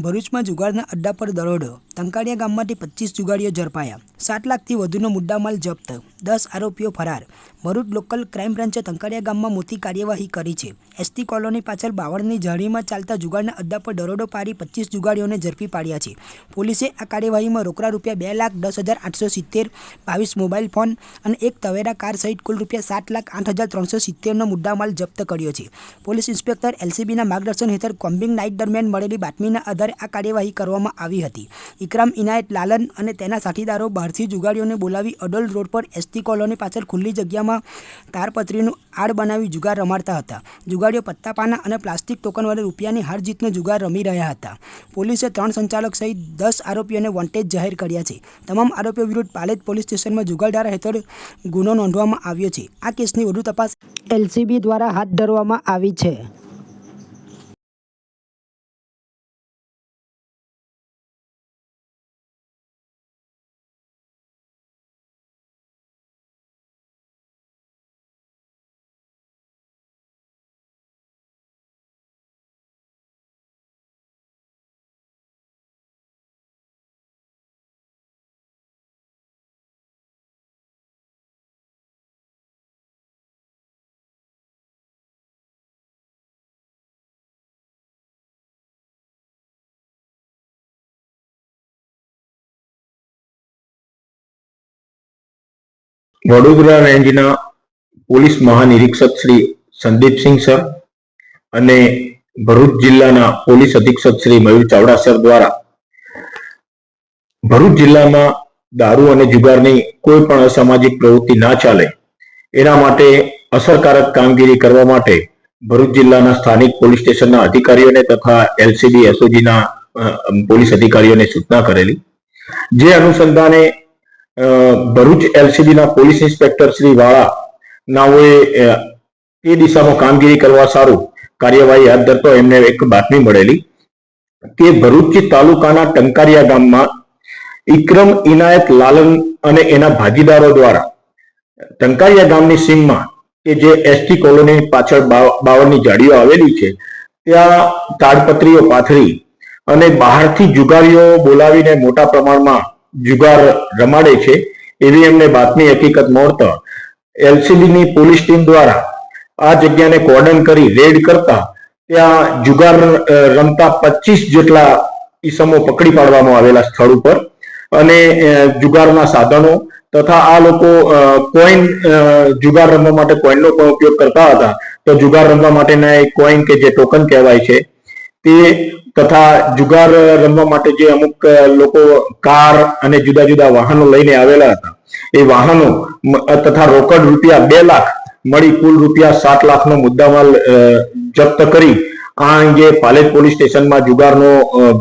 ભરૂચમાં જુગારના અડ્ડા પર દરોડો ટંકારિયા ગામમાંથી પચીસ જુગાડીઓ ઝડપાયા. સાત લાખથી વધુનો મુદ્દામાલ જપ્ત. દસ આરોપીઓ ફરાર. ભરૂચ લોકલ ક્રાઇમ બ્રાન્ચે ટંકારિયા ગામમાં મોટી કાર્યવાહી કરી છે. એસટી કોલોની પાછળ બાવળની જાળીમાં ચાલતા જુગાડના અડ્ડા પર દરોડો પાડી પચીસ જુગાડીઓને ઝડપી પાડ્યા છે. પોલીસે આ કાર્યવાહીમાં રોકડા રૂપિયા બે લાખ દસ હજાર આઠસો સિત્તેર, બાવીસ મોબાઈલ ફોન અને એક તવેરા કાર સહિત કુલ રૂપિયા સાત લાખ આઠ હજાર ત્રણસો સિત્તેરનો મુદ્દામાલ જપ્ત કર્યો છે. પોલીસ ઇન્સ્પેક્ટર એલસીબીના માર્ગદર્શન હેઠળ કોમ્બિંગ નાઇટ દરમિયાન મળેલી બાતમીના આધારે આ કાર્યવાહી કરવામાં આવી હતી. ઇકરામ ઇનાયત, લાલન અને તેના સાથીદારો બહારથી જુગારીઓને બોલાવી અડલ રોડ પર એસટી કોલોની પાછળ ખુલ્લી જગ્યામાં તારપત્રીનું આડ બનાવી જુગાર રમાડતા હતા. જુગારીઓ પત્તા પાના અને પ્લાસ્ટિક ટોકન વડે રૂપિયાની હાર જીતનો જુગાર રમી રહ્યા હતા. પોલીસે ત્રણ સંચાલક સહિત દસ આરોપીઓને વોન્ટેજ જાહેર કર્યા છે. તમામ આરોપીઓ વિરુદ્ધ પાલેજ પોલીસ સ્ટેશનમાં જુગારધારા હેઠળ ગુનો નોંધવામાં આવ્યો છે. આ કેસની વધુ તપાસ એલસીબી દ્વારા હાથ ધરવામાં આવી છે. વડોદરા રેન્જના પોલીસ મહાનિરીક્ષક શ્રી સંદીપસિંહ સર અને ભરૂચ જિલ્લાના પોલીસ અધિક્ષક શ્રી મયુર ચાવડા સર દ્વારા. ભરૂચ જિલ્લામાં દારૂ અને જુગારની કોઈ પણ અસામાજિક પ્રવૃત્તિ ના ચાલે, એના માટે અસરકારક કામગીરી કરવા માટે ભરૂચ જિલ્લાના સ્થાનિક પોલીસ સ્ટેશનના અધિકારીઓને તથા એલસીબી, એસઓજીના પોલીસ અધિકારીઓને સૂચના કરેલી. જે અનુસંધાને ભરૂચ એલસીબીના પોલીસ ઇન્સ્પેક્ટર શ્રી વાળા નાઓએ તે દિશામાં કામગીરી કરવા સારું કાર્યવાહી હાથ ધરતો એમને એક બાતમી મળેલી. કે ભરૂચ તાલુકાના ટંકારિયા ગામમાં ઇક્રમ ઇનાયત લાલન અને એના ભાગીદારો દ્વારા ટંકારિયા ગામની સીમમાં કે જે એસટી કોલોની પાછળ બાવ- બાવળની જાડીઓ આવેલી છે, ત્યાં તાડપત્રીઓ પાથરી અને બહારથી જુગારીઓ બોલાવીને મોટા પ્રમાણમાં જુગાર રમાડે છે, એવી એમને બાતમી હકીકત મળતા એલસીબીની પોલીસ ટીમ દ્વારા આ જગ્યાને કોર્ડન કરી રેડ કરતા ત્યાં જુગાર રમતા પચીસ જેટલા ઈસમો પકડી પાડવામાં આવેલા સ્થળ ઉપર અને જુગારના સાધનો તથા આ લોકો કોઈન જુગાર રમવા માટે કોઈનનો પણ ઉપયોગ કરતા હતા. તો જુગાર રમવા માટેના એક કોઈન કે જે ટોકન કહેવાય છે તે તથા જુગાર રમવા માટે જે અમુક લોકો કાર અને જુદા જુદા વાહનો લઈને આવેલા હતા. એ વાહનો તથા રોકડ રૂપિયા બે લાખ મળી કુલ રૂપિયા સાત લાખનો મુદ્દામાલ જપ્ત કરી. આ અંગે પાલેજ પોલીસ સ્ટેશનમાં જુગારનો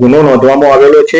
ગુનો નોંધવામાં આવેલો છે.